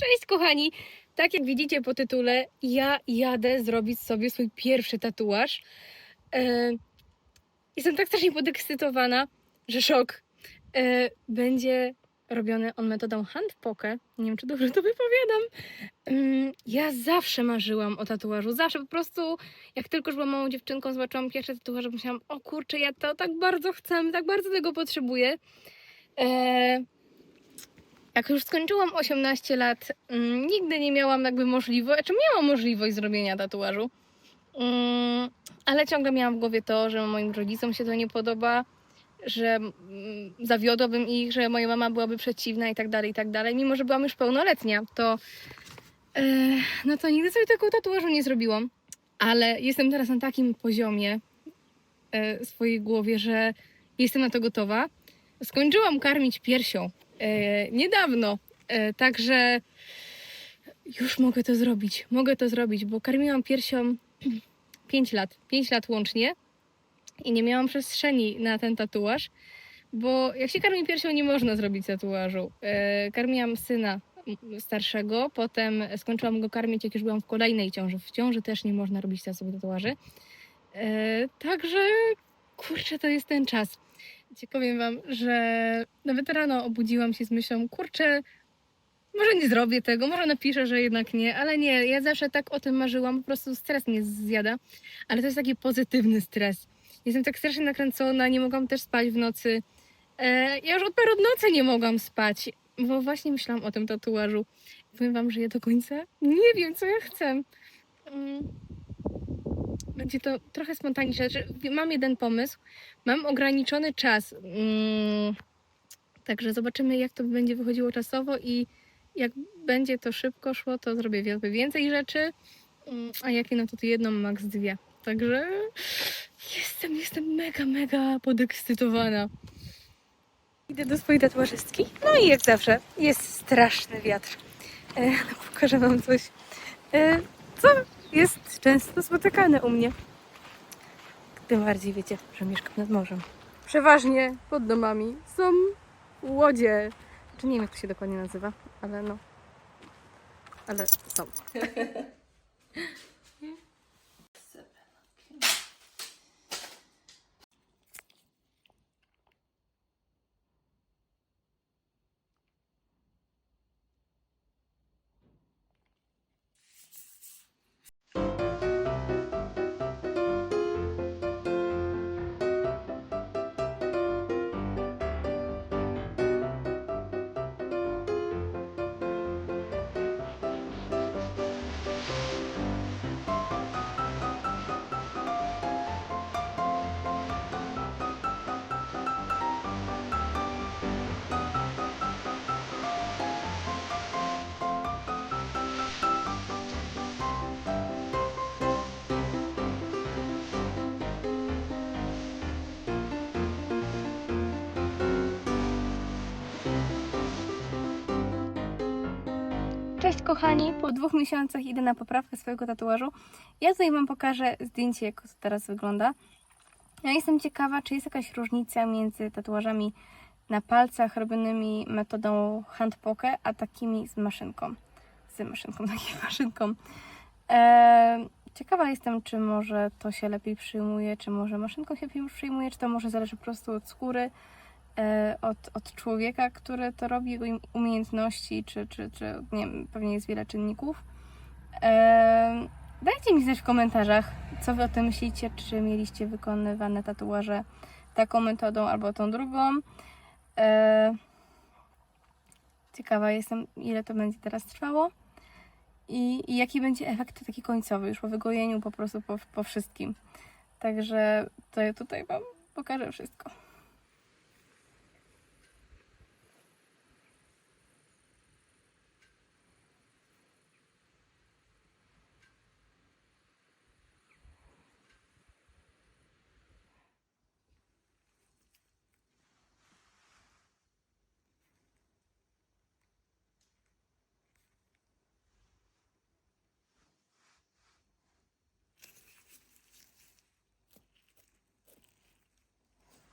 Cześć kochani! Tak jak widzicie po tytule, ja jadę zrobić sobie swój pierwszy tatuaż. E, jestem tak strasznie podekscytowana, że szok. E, będzie robiony on metodą handpoke. Nie wiem, czy dobrze to wypowiadam. Mm, ja zawsze marzyłam o tatuażu. Zawsze po prostu, jak tylko już byłam małą dziewczynką, zobaczyłam pierwsze tatuaże, myślałam, o kurczę, ja to tak bardzo chcę, tak bardzo tego potrzebuję. E, jak już skończyłam 18 lat, mm, nigdy nie miałam jakby możliwości, czy miałam możliwość zrobienia tatuażu, mm, ale ciągle miałam w głowie to, że moim rodzicom się to nie podoba, że mm, zawiodłabym ich, że moja mama byłaby przeciwna i tak dalej, i tak dalej. Mimo, że byłam już pełnoletnia, to e, no to nigdy sobie takiego tatuażu nie zrobiłam. Ale jestem teraz na takim poziomie e, swojej głowie, że jestem na to gotowa. Skończyłam karmić piersią niedawno, e, także już mogę to zrobić. Mogę to zrobić, bo karmiłam piersią 5 lat, 5 lat łącznie i nie miałam przestrzeni na ten tatuaż, bo jak się karmi piersią, nie można zrobić tatuażu. E, karmiłam syna starszego, potem skończyłam go karmić, jak już byłam w kolejnej ciąży. W ciąży też nie można robić sobie tatuaży. E, także kurczę, to jest ten czas. Powiem wam, że nawet rano obudziłam się z myślą, kurczę, może nie zrobię tego, może napiszę, że jednak nie, ale nie, ja zawsze tak o tym marzyłam, po prostu stres mnie zjada, ale to jest taki pozytywny stres. Jestem tak strasznie nakręcona, nie mogłam też spać w nocy. E, ja już od paru nocy nie mogłam spać, bo właśnie myślałam o tym tatuażu. Powiem wam, że ja do końca nie wiem, co ja chcę. Mm. Będzie to trochę spontaniczne. Mam jeden pomysł, mam ograniczony czas. Mm, Także zobaczymy, jak to będzie wychodziło czasowo i jak będzie to szybko szło, to zrobię więcej rzeczy, Mm, a jakie no to jedną, max dwie. Także jestem, jestem mega, mega podekscytowana. Idę do swojej tatuażystki. No i jak zawsze, jest straszny wiatr. E, no, pokażę wam coś, e, jest często spotykane u mnie. Tym bardziej wiecie, że mieszkam nad morzem. Przeważnie pod domami są łodzie. Czy nie wiem, jak to się dokładnie nazywa, ale no. Ale są. kochani, po dwóch miesiącach idę na poprawkę swojego tatuażu. Ja tutaj Wam pokażę zdjęcie, jak to teraz wygląda. Ja jestem ciekawa, czy jest jakaś różnica między tatuażami na palcach robionymi metodą handpoke, a takimi z maszynką. Z maszynką, taką maszynką. Eee, ciekawa jestem, czy może to się lepiej przyjmuje, czy może maszynką się lepiej przyjmuje, czy to może zależy po prostu od skóry od, od człowieka, który to robi, jego umiejętności, czy, czy, czy nie wiem, pewnie jest wiele czynników. E, dajcie mi znać w komentarzach, co wy o tym myślicie, czy mieliście wykonywane tatuaże taką metodą albo tą drugą. E, ciekawa jestem, ile to będzie teraz trwało. I, I jaki będzie efekt taki końcowy, już po wygojeniu, po prostu po, po wszystkim. Także to ja tutaj Wam pokażę wszystko.